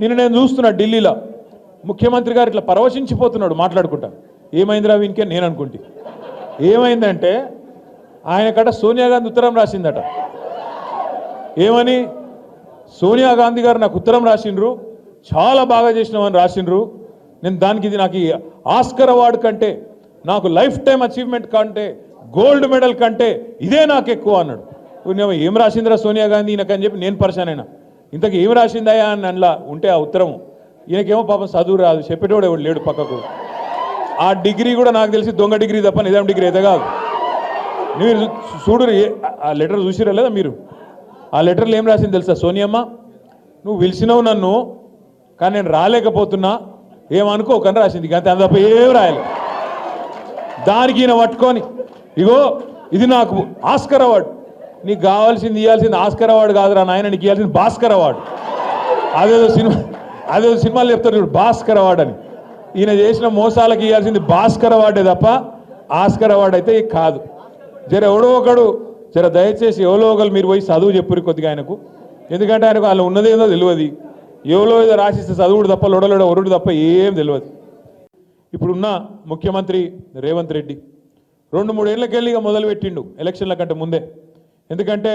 నిన్న నేను చూస్తున్నా ఢిల్లీలో ముఖ్యమంత్రి గారు ఇట్లా పరవశించిపోతున్నాడు మాట్లాడుకుంటా. ఏమైందిరా వీనికే? నేను అనుకుంటే. ఏమైందంటే ఆయన కట సోనియా గాంధీ ఉత్తరం రాసిందట. ఏమని? సోనియా గాంధీ గారు నాకు ఉత్తరం రాసిండ్రు చాలా బాగా చేసినామని రాసిండ్రు. నేను దానికి ఇది నాకు ఈ ఆస్కర్ అవార్డు కంటే నాకు లైఫ్ టైం అచీవ్మెంట్ కంటే గోల్డ్ మెడల్ కంటే ఇదే నాకు ఎక్కువ అన్నాడు. ఏం రాసిందిరా సోనియా గాంధీ ఈయనకని చెప్పి నేను పరిశానైనా ఇంతకు ఏం రాసిందయా అని అందులో ఉంటే ఆ ఉత్తరం ఈయనకేమో పాపం చదువు రాదు చెప్పేటోడు ఎవడు లేడు పక్కకు. ఆ డిగ్రీ కూడా నాకు తెలిసి దొంగ డిగ్రీ తప్ప నిజాం డిగ్రీ అయితే కాదు. మీరు చూడు ఆ లెటర్ చూసిరా లేదా మీరు? ఆ లెటర్లో ఏం రాసింది తెలుసా సోనియమ్మ నువ్వు పిలిచినావు నన్ను కానీ నేను రాలేకపోతున్నా. ఏమనుకోకని రాసింది అంతే అంత తప్ప ఏం రాయలే. దానికి ఈయన పట్టుకొని ఇగో ఇది నాకు ఆస్కర్ అవార్డు. నీకు కావాల్సింది ఇవ్వాల్సింది ఆస్కర్ అవార్డు కాదురా నాయన నీకు ఇవ్వాల్సింది భాస్కర్ అవార్డు. అదేదో సినిమా అదేదో సినిమాలు చెప్తారు చూడు భాస్కర్ అవార్డు అని. ఈయన చేసిన మోసాలకు ఇవ్వాల్సింది భాస్కర్ అవార్డే తప్ప ఆస్కర్ అవార్డు అయితే కాదు. జర ఎవడో ఒకడు జర దయచేసి ఎవరో ఒకరు మీరు పోయి చదువు చెప్పురు కొద్దిగా ఆయనకు. ఎందుకంటే ఆయనకు వాళ్ళు ఉన్నదేందో తెలియదు. ఎవరో ఏదో రాసిస్తే చదువుడు తప్ప లొడలోడ ఒరుడు తప్ప ఏం తెలియదు. ఇప్పుడున్న ముఖ్యమంత్రి రేవంత్ రెడ్డి రెండు మూడేళ్ళకెళ్ళి ఇక మొదలుపెట్టిండు ఎలక్షన్ల కంటే ముందే. ఎందుకంటే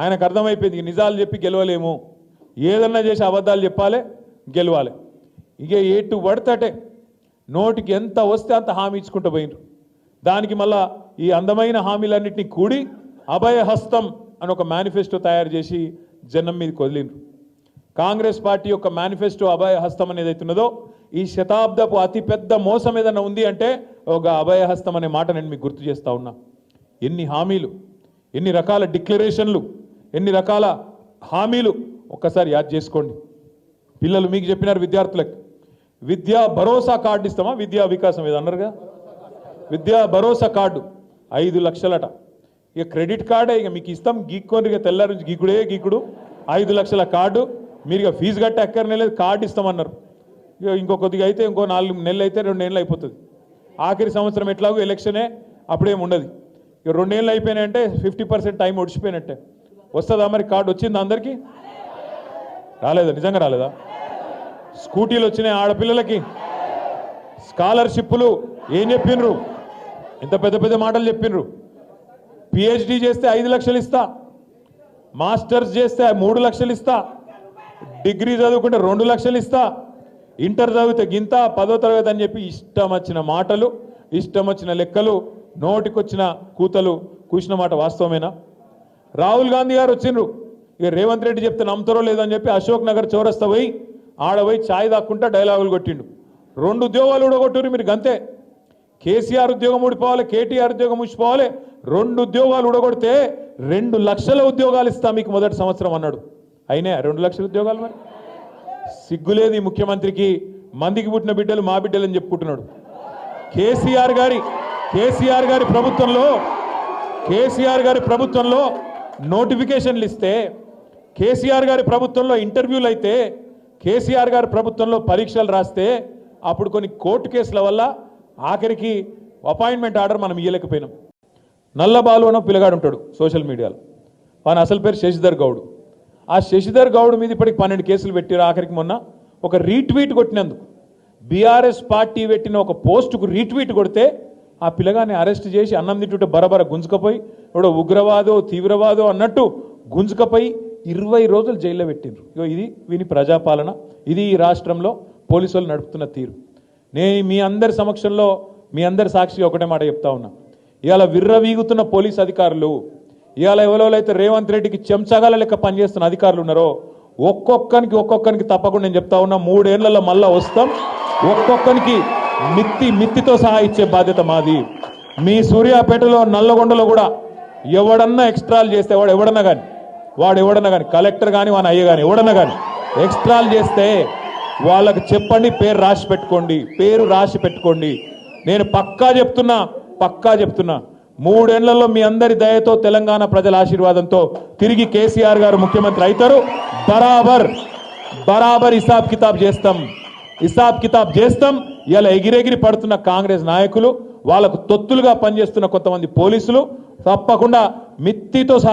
ఆయనకు అర్థమైపోయింది నిజాలు చెప్పి గెలవలేము. ఏదన్నా చేసి అబద్ధాలు చెప్పాలి గెలవాలి. ఇక ఎటు పడతటే నోటికి ఎంత వస్తే అంత హామీ ఇచ్చుకుంటూ పోయినరు దానికి మళ్ళా ఈ అందమైన హామీలన్నింటినీ కూడి అభయహస్తం అని ఒక మేనిఫెస్టో తయారు చేసి జనం మీదకి వదిలిండ్రు. కాంగ్రెస్ పార్టీ యొక్క మేనిఫెస్టో అభయహస్తం అనేది అవుతున్నదో ఈ శతాబ్దపు అతిపెద్ద మోసం ఏదైనా ఉంది అంటే ఒక అభయహస్తం అనే మాట నేను మీకు గుర్తు చేస్తా ఉన్నా. ఎన్ని హామీలు ఎన్ని రకాల డిక్లరేషన్లు ఎన్ని రకాల హామీలు ఒక్కసారి యాద్ చేసుకోండి. పిల్లలు మీకు చెప్పినారు విద్యార్థులకు విద్యా భరోసా కార్డు ఇస్తామా? విద్యా వికాసం ఏదో అన్నారుగా? విద్యా భరోసా కార్డు ఐదు లక్షలట. ఇక క్రెడిట్ కార్డే ఇక మీకు ఇస్తాం. గీక్కొని ఇక తెల్లారి నుంచి గీకుడే గీకుడు. ఐదు లక్షల కార్డు. మీరు ఇక ఫీజు కట్టే అక్కరనే లేదు కార్డు ఇస్తామన్నారు. ఇక ఇంకో కొద్దిగా అయితే ఇంకో నాలుగు నెలలు అయితే రెండు నెలలు అయిపోతుంది. ఆఖరి సంవత్సరం ఎట్లాగో ఎలక్షనే అప్పుడేం ఉండదు. ఇక రెండేళ్ళు అయిపోయినాయంటే ఫిఫ్టీ పర్సెంట్ టైం ఒడిచిపోయినట్టే వస్తుందా మరి కార్డు? వచ్చింది అందరికీ? రాలేదా? నిజంగా రాలేదా? స్కూటీలు వచ్చినాయి ఆడపిల్లలకి. స్కాలర్షిప్లు ఏం చెప్పిండ్రు ఇంత పెద్ద పెద్ద మాటలు చెప్పిండ్రు పిహెచ్డి చేస్తే ఐదు లక్షలు ఇస్తా. మాస్టర్స్ చేస్తే మూడు లక్షలు ఇస్తా. డిగ్రీ చదువుకుంటే రెండు లక్షలు ఇస్తా. ఇంటర్ చదివితే గింత పదో తరగతి అని చెప్పి ఇష్టం వచ్చిన మాటలు ఇష్టం వచ్చిన లెక్కలు నోటికొచ్చిన కూతలు కూసిన మాట వాస్తవమేనా? రాహుల్ గాంధీ గారు వచ్చిండ్రు. ఇక రేవంత్ రెడ్డి చెప్తే నమ్ముతారో లేదని చెప్పి అశోక్ నగర్ చౌరస్తా పోయి ఆడపోయి ఛాయ్ దాక్కుంటా డైలాగులు కొట్టిండు. రెండు ఉద్యోగాలు ఊడగొట్టురు మీరు గంతే. కేసీఆర్ ఉద్యోగం ఊడిపోవాలి కేటీఆర్ ఉద్యోగం ఊడిపోవాలి రెండు ఉద్యోగాలు ఊడగొడితే రెండు లక్షల ఉద్యోగాలు ఇస్తా మీకు మొదటి సంవత్సరం అన్నాడు. అయినా రెండు లక్షల ఉద్యోగాలు మరి? సిగ్గులేదు ముఖ్యమంత్రికి మందికి పుట్టిన బిడ్డలు మా బిడ్డలు అని చెప్పుకుంటున్నాడు. కేసీఆర్ గారి కేసీఆర్ గారి ప్రభుత్వంలో కేసీఆర్ గారి ప్రభుత్వంలో నోటిఫికేషన్లు ఇస్తే కేసీఆర్ గారి ప్రభుత్వంలో ఇంటర్వ్యూలు అయితే కేసీఆర్ గారి ప్రభుత్వంలో పరీక్షలు రాస్తే అప్పుడు కొన్ని కోర్టు కేసుల వల్ల ఆఖరికి అపాయింట్మెంట్ ఆర్డర్ మనం ఇయ్యలేకపోయినాం. నల్లబాలు అన్న పిల్లగాడు ఉంటాడు సోషల్ మీడియాలో. వాని అసలు పేరు శశిధర్ గౌడ్. ఆ శశిధర్ గౌడ్ మీద ఇప్పటికి పన్నెండు కేసులు పెట్టారు ఆఖరికి మొన్న. ఒక రీట్వీట్ కొట్టినందుకు. బీఆర్ఎస్ పార్టీ పెట్టిన ఒక పోస్టుకు రీట్వీట్ కొడితే ఆ పిల్లగాన్ని అరెస్ట్ చేసి అన్నం తింటుంటే బరబర గుంజుకపోయి ఎవడో ఉగ్రవాదో తీవ్రవాదో అన్నట్టు గుంజుకపోయి ఇరవై రోజులు జైల్లో పెట్టిండ్రు. ఇగో ఇది వీని ప్రజాపాలన. ఇది ఈ రాష్ట్రంలో పోలీసు వాళ్ళు నడుపుతున్న తీరు. నేను మీ అందరి సమక్షంలో మీ అందరి సాక్షి ఒకటే మాట చెప్తా ఉన్నా. ఇవాళ విర్రవీగుతున్న పోలీస్ అధికారులు ఇవాళ ఎవరెవరైతే రేవంత్ రెడ్డికి చెంచగాల లెక్క పనిచేస్తున్న అధికారులు ఉన్నారో ఒక్కొక్కరికి ఒక్కొక్కరికి తప్పకుండా నేను చెప్తా ఉన్నా మూడేళ్ళలో మళ్ళా వస్తాం. ఒక్కొక్కరికి మిత్తి మిత్తితో సహా ఇచ్చే బాధ్యత మాది. మీ సూర్యాపేటలో నల్లగొండలో కూడా ఎవడన్నా ఎక్స్ట్రాలు చేస్తే వాడు ఎవడన్నా కానీ వాడు ఎవడన్నా కానీ కలెక్టర్ కానీ వాని అయ్య కానీ ఎవడన్నా కానీ ఎక్స్ట్రాలు చేస్తే వాళ్ళకి చెప్పండి పేరు రాసి పెట్టుకోండి పేరు రాసి పెట్టుకోండి. నేను పక్కా చెప్తున్నా పక్కా చెప్తున్నా. మూడేళ్ళలో మీ అందరి దయతో తెలంగాణ ప్రజల ఆశీర్వాదంతో తిరిగి కేసీఆర్ గారు ముఖ్యమంత్రి అవుతారు. బరాబర్ బరాబర్ హిసాబ్ కితాబ్ చేస్తాం. హిసాబ్ కితాబ్ చేస్తాం. ఇలా ఎగిరెగిరి పడుతున్న కాంగ్రెస్ నాయకులు వాళ్ళకు తొత్తులుగా పనిచేస్తున్న కొంతమంది పోలీసులు తప్పకుండా మిత్తితో సహా